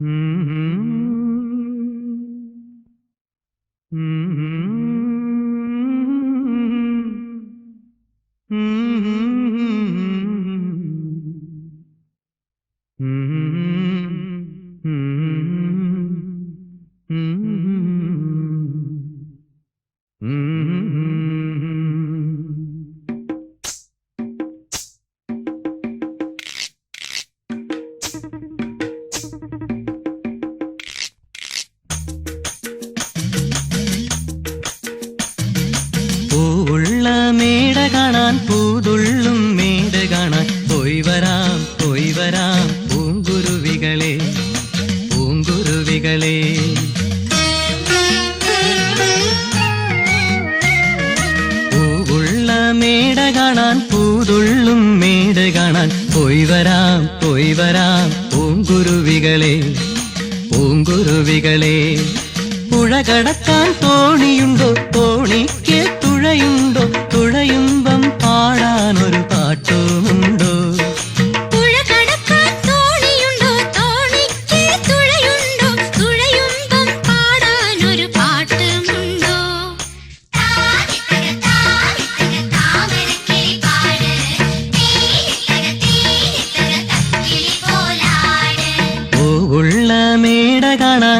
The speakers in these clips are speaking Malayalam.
Mm-hmm. കാണാൻ പൂതുള്ളും മേട കാണാൻ പോയി വരാം പോയി വരാം പൂങ്കുരുവികളെ പൂങ്കുരുവികളെ പൂവുള്ള മേട കാണാൻ പൂതുള്ളും മേട കാണാൻ പോയി വരാം പോയി വരാം പൂങ്കുരുവികളെ പൂങ്കുരുവികളെ പുഴ കടക്കാൻ തോണിയുണ്ടോ തോണിക്ക് തുഴയുണ്ടോ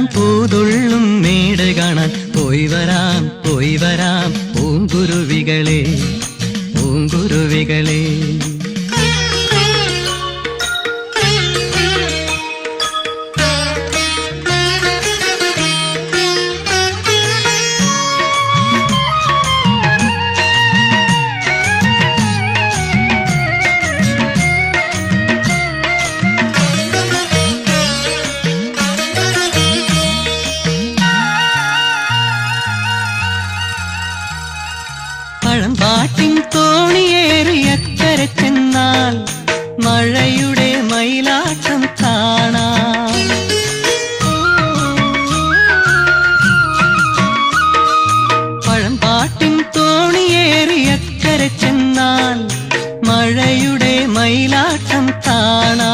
കാണാൻ പൂതുള്ളും മേട് കാണാൻ. പോയി വരാം പോയി വരാം പൂങ്കുരുവികളെ പൂങ്കുരുവികളെ. പഴമ്പാട്ടിൻ തോണിയേറി അക്കരെ ചെന്നാൽ മഴയുടെ മയിലാട്ടം കാണാം. പഴമ്പാട്ടിൻ തോണിയേറി അക്കരെ ചെന്നാൽ മഴയുടെ മയിലാട്ടം കാണാം.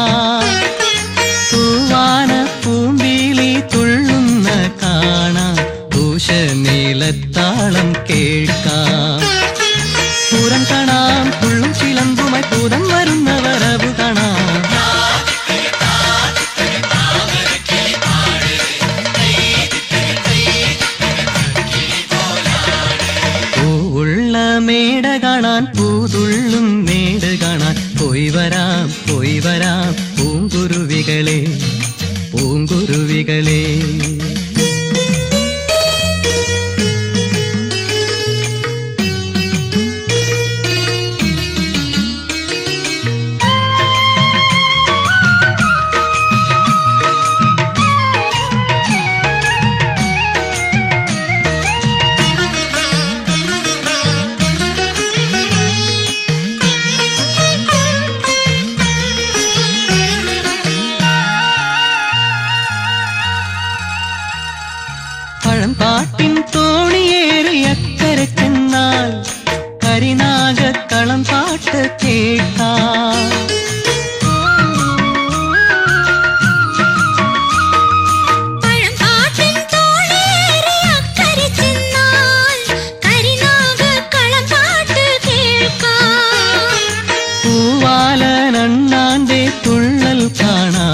പോയി വരാം പോയി വരാം. പൂങ്കുരുവികളെ പൂങ്കുരുവികളെ. துள்ளல் காணா.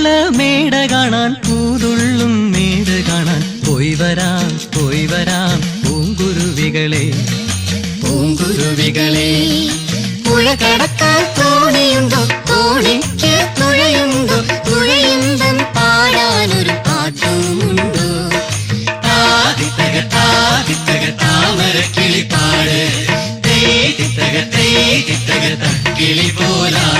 പൂത്തുള്ള മേട കാണാൻ പൂതുള്ളും മേട കാണാൻ. പോയി വരാം പോയി വരാം പൂങ്കുരുവികളെ. പൂങ്കുരുവികളെ. പുഴ കടക്കാൻ തോണിയുണ്ടോ തോണിക്ക് പുഴയുണ്ടോ? പുഴയുണ്ടം പാടാനൊരു പാട്ടുമുണ്ടോ? താതിത്തക താതിത്തക താമര കിളിപ്പാട്. തേതിത്തക തേതിത്തക കിളി പോലാ.